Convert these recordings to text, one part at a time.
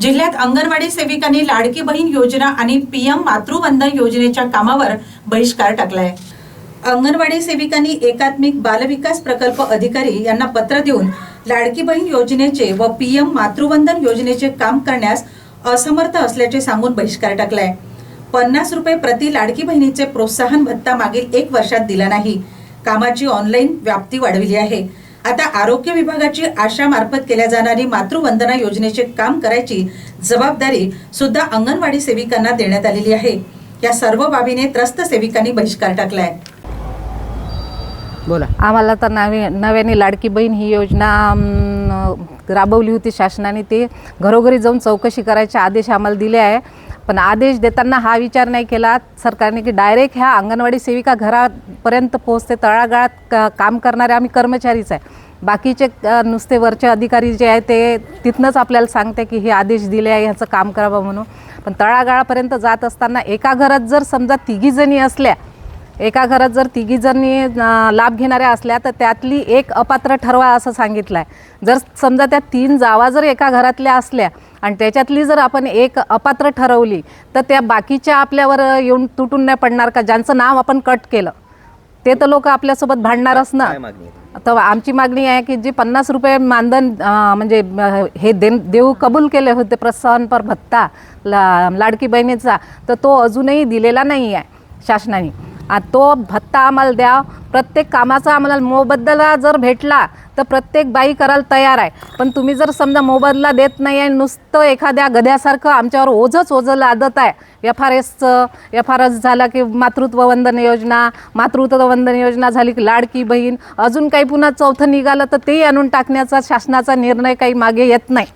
जिल्ह्यात अंगणवाडी सेविकांनी लाडकी बहीण योजना आणि पीएम मातृवंदन योजनेच्या कामावर बहिष्कार टाकलाय. अंगणवाडी सेविकांनी एकात्मिक बालविकास प्रकल्प अधिकारी यांना पत्र देऊन लाडकी बहीण योजनेचे व पीएम मातृवंदन योजनेचे काम करण्यास असमर्थ असल्याचे सांगून बहिष्कार टाकलाय. पन्नास रुपये प्रति लाडकी बहिणीचे प्रोत्साहन भत्ता मागील एक वर्षात दिला नाही. कामाची ऑनलाईन व्याप्ती वाढविली आहे. आता आरोग्य विभागाची आशा मार्फत केल्या जाणारी मातृवंदना योजनेचे काम करायची जबाबदारी सुद्धा अंगणवाडी सेविकांना देण्यात आलेली आहे. या सर्व बाबीने त्रस्त सेविकांनी बहिष्कार टाकलाय. बोला. आम्हाला तर नवी नव्याने लाडकी बहीण ही योजना राबवली होती शासनाने ते घरोघरी जाऊन चौकशी करायचे आदेश आम्हाला दिले आहे. पण आदेश देताना हा विचार नाही केला. सरकारने की डायरेक्ट ह्या अंगणवाडी सेविका घरापर्यंत पोहोचते तळागाळात का काम करणारे आम्ही कर्मचारीच आहे. बाकीचे नुसते वरचे अधिकारी जे आहे ते तिथनंच आपल्याला सांगते की हे आदेश दिले आहे ह्याचं काम करावं म्हणून. पण तळागाळापर्यंत जात असताना एका घरात जर समजा तिघीजणी असल्या एका घरात जर तिघी जणी लाभ घेणाऱ्या असल्या तर त्यातली एक अपात्र ठरवा असं सांगितलं आहे जर समजा त्या तीन जावा जर एका घरातल्या असल्या आणि त्याच्यातली जर आपण एक अपात्र ठरवली तर त्या बाकीच्या आपल्यावर येऊन तुटून नाही पडणार का? ज्यांचं नाव आपण कट केलं ते तर लोक आपल्यासोबत भांडणारच ना? तर आमची मागणी आहे की जे पन्नास रुपये मानधन म्हणजे हे दे देऊ कबूल केले होते प्रोत्साहनपर भत्ता ला लाडकी बहिणीचा तर तो अजूनही दिलेला नाही आहे शासनाने. तो भत्ता आम्हाला द्या. प्रत्येक कामाचा आम्हाला मोबदला जर भेटला तर प्रत्येक बाई करायला तयार आहे. पण तुम्ही जर समजा मोबदला देत नाही आहे नुसतं एखाद्या गध्यासारखं आमच्यावर ओझंच ओझं लादत आहे. एफ आर एसचं एफ आर एस झालं की मातृत्व वंदन योजना मातृत्व वंदन योजना झाली की लाडकी बहीण अजून काही पुन्हा चौथं निघालं तर तेही आणून टाकण्याचा शासनाचा निर्णय काही मागे येत नाही.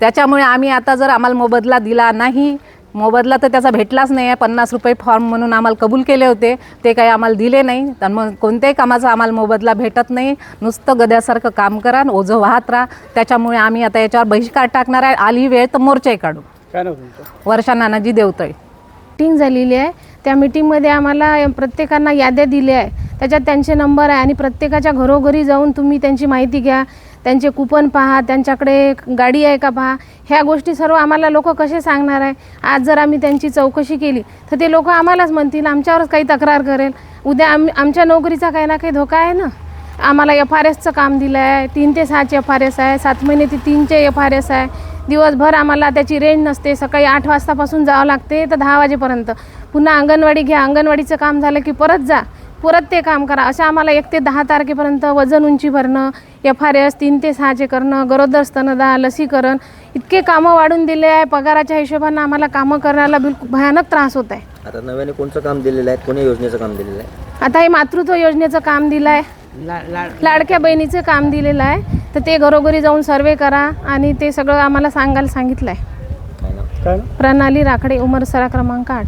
त्याच्यामुळे आम्ही आता जर आम्हाला मोबदला दिला नाही मोबदला तर त्याचा भेटलाच नाही आहे. पन्नास रुपये फॉर्म म्हणून आम्हाला कबूल केले होते. ते काही आम्हाला दिले नाही. तर मग कोणत्याही कामाचा आम्हाला मोबदला भेटत नाही. नुसतं गद्यासारखं काम करा आणि ओझं वाहत राहा. त्याच्यामुळे आम्ही आता याच्यावर बहिष्कार टाकणार आहे. आली वेळ तर मोर्चाही काढू. काय नाव तुमचं? वर्षा नानाजी देवतळे. मीटिंग झालेली आहे. त्या मीटिंगमध्ये आम्हाला प्रत्येकांना याद्या दिल्या आहे त्याच्यात त्यांचे नंबर आहे आणि प्रत्येकाच्या घरोघरी जाऊन तुम्ही त्यांची माहिती घ्या. त्यांचे कुपन पहा त्यांच्याकडे गाडी आहे का पहा ह्या गोष्टी सर्व आम्हाला लोक कसे सांगणार आहे? आज जर आम्ही त्यांची चौकशी केली तर ते लोक आम्हालाच म्हणतील आमच्यावरच काही तक्रार करेल. उद्या आम आमच्या नोकरीचा काही ना काही धोका आहे ना? आम्हाला एफ आर एसचं काम दिलं आहे तीन ते सहाचे एफ आर एस आहे सात महिने ते तीनचे एफ आर एस आहे. दिवसभर आम्हाला त्याची रेंज नसते सकाळी आठ वाजतापासून जावं लागते तर दहा वाजेपर्यंत. पुन्हा अंगणवाडी घ्या अंगणवाडीचं काम झालं की परत जा. परत ते काम करा. असं आम्हाला एक ते दहा तारखेपर्यंत वजन उंची भरणं एफ आर एस तीन ते सहाचे करणं गरोदर स्तनदा लसीकरण इतके कामं वाढून दिले आहे. पगाराच्या हिशोबानं आम्हाला कामं करायला बिलकुल भयानक त्रास होत आहे. आता नव्याने कोणचं काम दिलेलं आहे? कोणी योजनेचं काम दिलेलं आहे? आता हे मातृत्व योजनेचं काम दिलं आहे. लाडक्या बहिणीचं काम दिलेलं आहे. तर ते घरोघरी जाऊन सर्वे करा आणि ते सगळं आम्हाला सांगायला सांगितलं आहे काय प्रणाली राखडे उमरसरा क्रमांक आठ.